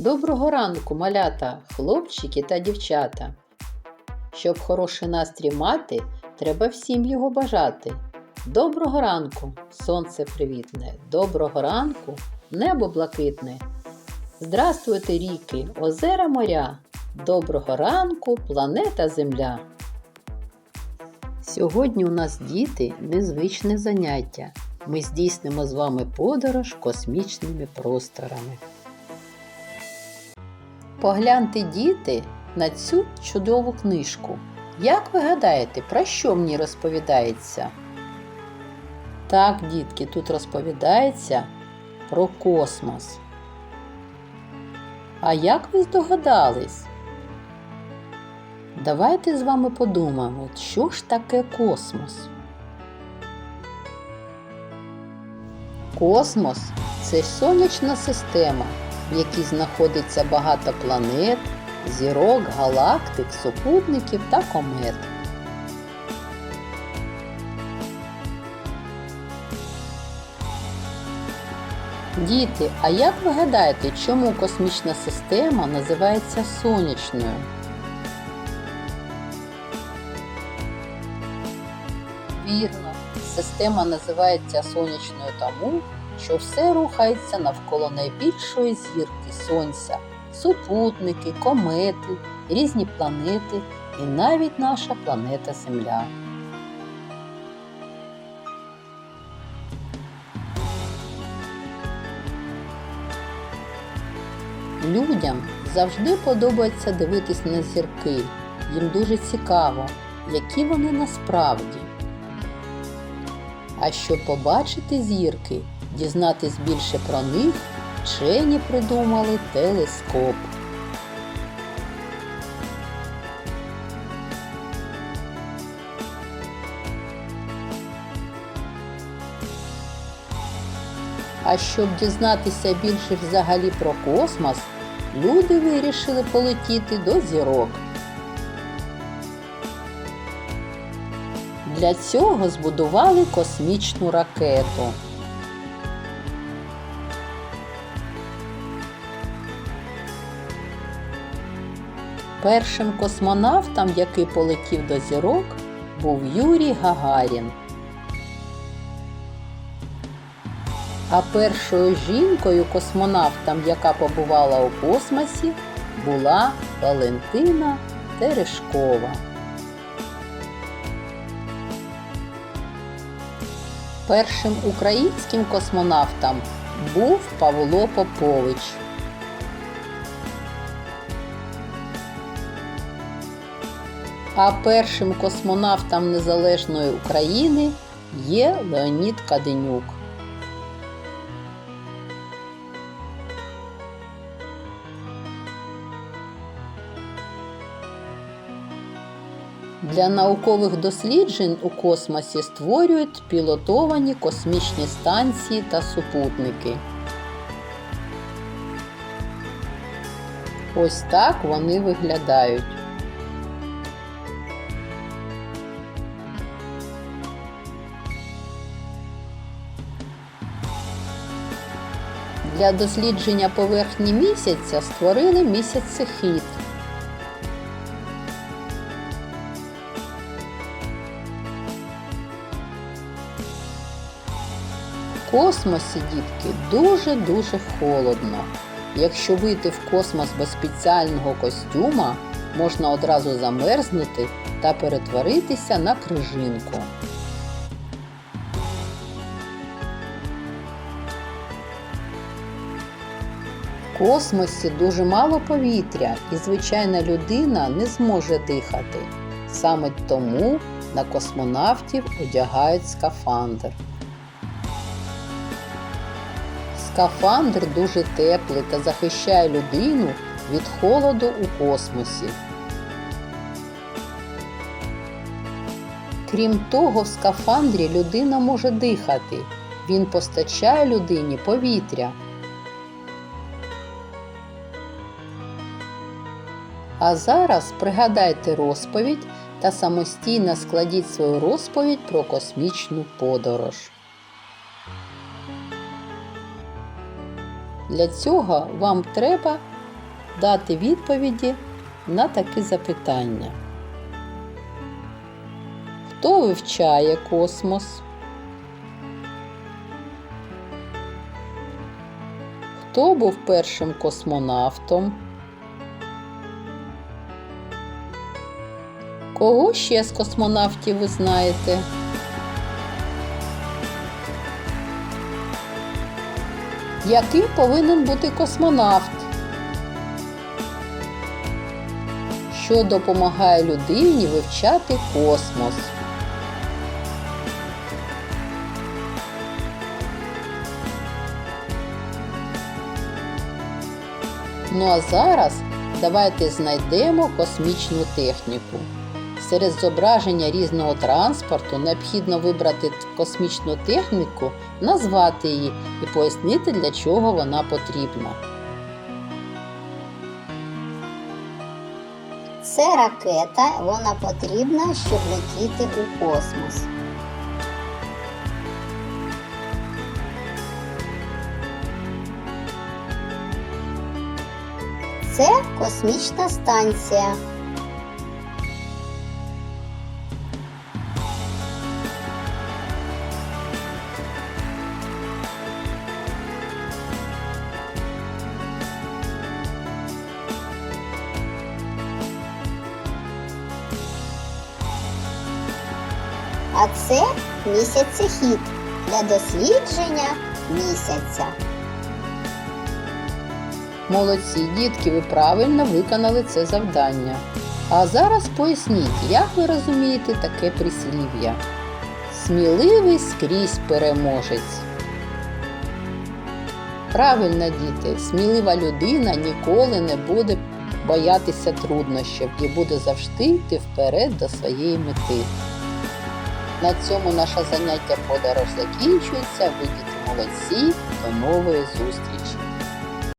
Доброго ранку, малята, хлопчики та дівчата. Щоб хороший настрій мати, треба всім його бажати. Доброго ранку, сонце привітне, доброго ранку, небо блакитне. Здравствуйте, ріки, озера моря. Доброго ранку, планета Земля. Сьогодні у нас діти незвичне заняття. Ми здійснимо з вами подорож космічними просторами. Погляньте, діти, на цю чудову книжку. Як ви гадаєте, про що ній розповідається? Так, дітки, тут розповідається про космос. А як ви здогадались? Давайте з вами подумаємо, що ж таке космос? Космос це сонячна система, в якій знаходиться багато планет, зірок, галактик, супутників та комет. Діти, а як ви гадаєте, чому космічна система називається сонячною? Вірно, система називається сонячною тому, що все рухається навколо найбільшої зірки Сонця, супутники, комети, різні планети і навіть наша планета Земля. Людям завжди подобається дивитись на зірки. Їм дуже цікаво, які вони насправді. А щоб побачити зірки, дізнатись більше про них, вчені придумали телескоп. А щоб дізнатися більше взагалі про космос, люди вирішили полетіти до зірок. Для цього збудували космічну ракету. Першим космонавтом, який полетів до зірок, був Юрій Гагарін. А першою жінкою космонавтом, яка побувала у космосі, була Валентина Терешкова. Першим українським космонавтом був Павло Попович. А першим космонавтом Незалежної України є Леонід Каденюк. Для наукових досліджень у космосі створюють пілотовані космічні станції та супутники. Ось так вони виглядають. Для дослідження поверхні місяця створили місяцехід. В космосі, дітки, дуже-дуже холодно. Якщо вийти в космос без спеціального костюма, можна одразу замерзнути та перетворитися на крижинку. Космосі дуже мало повітря і звичайна людина не зможе дихати. Саме тому на космонавтів одягають скафандр. Скафандр дуже теплий та захищає людину від холоду у космосі. Крім того, в скафандрі людина може дихати. Він постачає людині повітря. А зараз пригадайте розповідь та самостійно складіть свою розповідь про космічну подорож. Для цього вам треба дати відповіді на такі запитання. Хто вивчає космос? Хто був першим космонавтом? Кого ще з космонавтів ви знаєте? Яким повинен бути космонавт? Що допомагає людині вивчати космос? Ну а зараз давайте знайдемо космічну техніку. Серед зображення різного транспорту необхідно вибрати космічну техніку, назвати її і пояснити, для чого вона потрібна. Це ракета, вона потрібна, щоб летіти у космос. Це космічна станція. А це місяцехід для дослідження місяця. Молодці, дітки, ви правильно виконали це завдання. А зараз поясніть, як ви розумієте таке прислів'я. Сміливий скрізь переможець. Правильно, діти, смілива людина ніколи не буде боятися труднощів і буде завжди йти вперед до своєї мети. На цьому наше заняття подорож закінчується. Ви молодці. До нової зустрічі!